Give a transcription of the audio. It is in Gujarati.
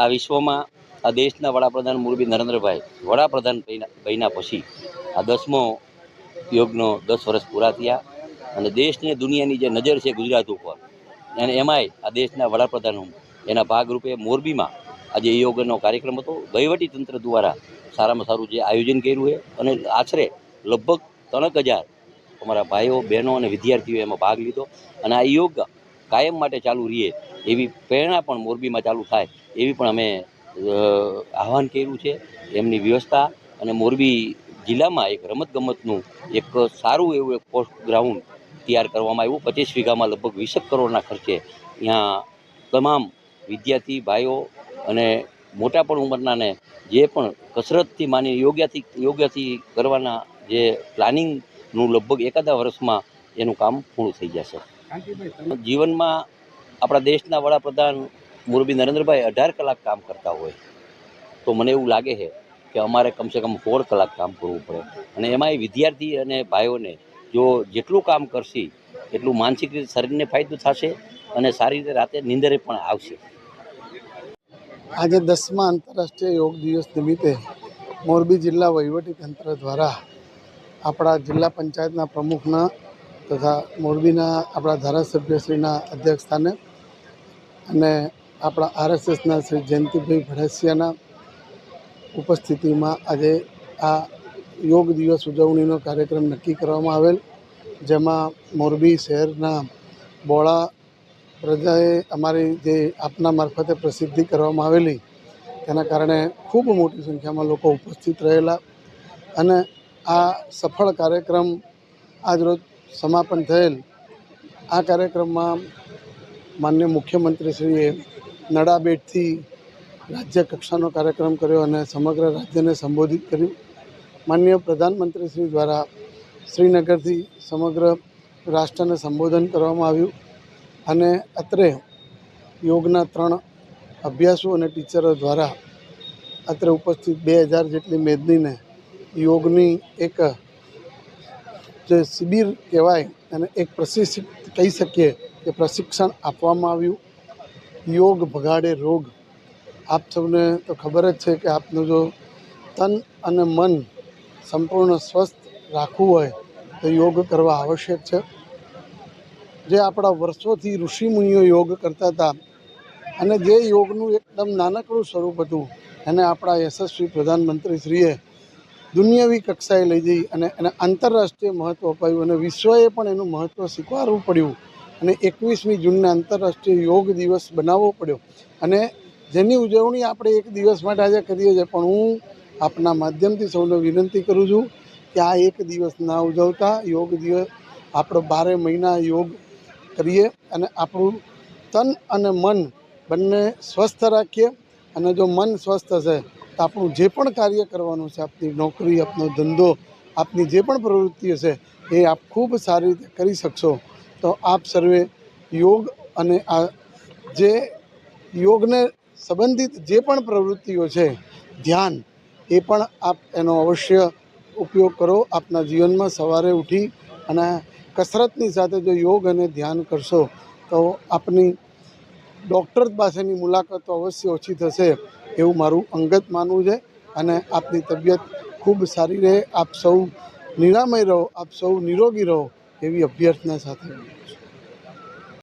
આ વિશ્વમાં આ દેશના વડાપ્રધાન મોરબી નરેન્દ્રભાઈ વડાપ્રધાન બન્યા- પછી આ દસમો યોગનો દસ વર્ષ પૂરા થયા અને દેશને દુનિયાની જે નજર છે ગુજરાત ઉપર, અને એમાંય આ દેશના વડાપ્રધાન એના ભાગરૂપે મોરબીમાં આજે યોગનો કાર્યક્રમ હતો. તંત્ર દ્વારા સારામાં સારું જે આયોજન કર્યું છે, અને આશરે લગભગ ત્રણક હજાર અમારા ભાઈઓ, બહેનો અને વિદ્યાર્થીઓએ એમાં ભાગ લીધો. અને આ યોગ કાયમ માટે ચાલુ રહીએ એવી પ્રેરણા પણ મોરબીમાં ચાલુ થાય એવી પણ અમે આહવાન કર્યું છે. એમની વ્યવસ્થા અને મોરબી જિલ્લામાં એક રમતગમતનું એક સારું એવું એક પોસ્ટ ગ્રાઉન્ડ તૈયાર કરવામાં આવ્યું. પચીસ વીઘામાં લગભગ વીસેક કરોડના ખર્ચે ત્યાં તમામ વિદ્યાર્થી ભાઈઓ અને મોટા પણ ઉંમરનાને જે પણ કસરતથી માની યોગ્યથી યોગ્યથી કરવાના જે પ્લાનિંગનું લગભગ એકાદા વર્ષમાં એનું કામ પૂર્ણ થઈ જશે. જીવનમાં આપણા દેશના વડાપ્રધાન મોરબી નરેન્દ્રભાઈ અઢાર કલાક કામ કરતા હોય, તો મને એવું લાગે છે કે અમારે કમસે કમ સોળ કલાક કામ કરવું પડે. અને એમાંય વિદ્યાર્થી અને ભાઈઓને જો જેટલું કામ કરશે, એટલું માનસિક રીતે શરીરને ફાયદો થશે અને સારી રીતે રાતે નીંદરે પણ આવશે. આજે દસમા આંતરરાષ્ટ્રીય યોગ દિવસ નિમિત્તે મોરબી જિલ્લા વહીવટી તંત્ર દ્વારા આપણા જિલ્લા પંચાયતના પ્રમુખના તથા મોરબીના આપણા ધારાસભ્યશ્રીના અધ્યક્ષસ્થાને અને આપણા આરએસએસના શ્રી જયંતિભાઈ ભડસિયાના ઉપસ્થિતિમાં આજે આ યોગ દિવસ ઉજવણીનો કાર્યક્રમ નક્કી કરવામાં આવેલ, જેમાં મોરબી શહેરના બોળા પ્રજાએ અમારી જે આપના મારફતે પ્રસિદ્ધિ કરવામાં આવેલી, તેના કારણે ખૂબ મોટી સંખ્યામાં લોકો ઉપસ્થિત રહેલા અને આ સફળ કાર્યક્રમ આજરોજ સમાપન થયેલ. આ કાર્યક્રમમાં માન્ય મુખ્યમંત્રીશ્રીએ નડાબેટથી રાજ્ય કક્ષાનો કાર્યક્રમ કર્યો અને સમગ્ર રાજ્યને સંબોધિત કર્યું. માન્ય પ્રધાનમંત્રીશ્રી દ્વારા શ્રીનગરથી સમગ્ર રાષ્ટ્રને સંબોધન કરવામાં આવ્યું અને અત્રે યોગના ત્રણ અભ્યાસુ અને ટીચરો દ્વારા અત્રે ઉપસ્થિત બે હજાર જેટલી મેદનીને યોગની એક જે શિબિર કહેવાય અને એક પ્રશિક્ષિત કહી શકીએ કે પ્રશિક્ષણ આપવામાં આવ્યું. યોગ, ભગાડે રોગ. આપ સૌને તો ખબર જ છે કે આપનું જો તન અને મન સંપૂર્ણ સ્વસ્થ રાખવું હોય, તો યોગ કરવા આવશ્યક છે. જે આપણા વર્ષોથી ઋષિમુનિઓ યોગ કરતા હતા અને જે યોગનું એકદમ નાનકડું સ્વરૂપ હતું, એને આપણા યશસ્વી પ્રધાનમંત્રીશ્રીએ દુનિયાવી કક્ષાએ લઈ જઈ અને એને આંતરરાષ્ટ્રીય મહત્ત્વ અપાયું અને વિશ્વએ પણ એનું મહત્ત્વ સ્વીકારવું પડ્યું. અને એકવીસમી જૂનને આંતરરાષ્ટ્રીય યોગ દિવસ બનાવવો પડ્યો. અને જેની ઉજવણી આપણે એક દિવસ માટે આજે કરીએ છીએ, પણ હું આપના માધ્યમથી સૌને વિનંતી કરું છું કે આ એક દિવસ ના ઉજવતા યોગ દિવસ, આપણો બારે મહિના યોગ કરીએ અને આપણું તન અને મન બંને સ્વસ્થ રાખીએ. અને જો મન સ્વસ્થ હશે તો આપણું જે પણ કાર્ય કરવાનું છે, આપની નોકરી, આપનો ધંધો, આપની જે પણ પ્રવૃત્તિ હશે એ આપ ખૂબ સારી રીતે કરી શકશો. તો આપ સર્વે યોગ અને આ જે યોગને સંબંધિત જે પણ પ્રવૃત્તિઓ છે, ધ્યાન, એ પણ આપ એનો અવશ્ય ઉપયોગ કરો. આપના જીવનમાં સવારે ઉઠી અને કસરતની સાથે જો યોગ અને ધ્યાન કરશો, તો આપની ડૉક્ટર પાસેની મુલાકાતો અવશ્ય ઓછી થશે એવું મારું અંગત માનવું છે અને આપની તબિયત ખૂબ સારી રહે. આપ સૌ નિરામય રહો, આપ સૌ નિરોગી રહો. એવી અભ્યર્થના સાથે.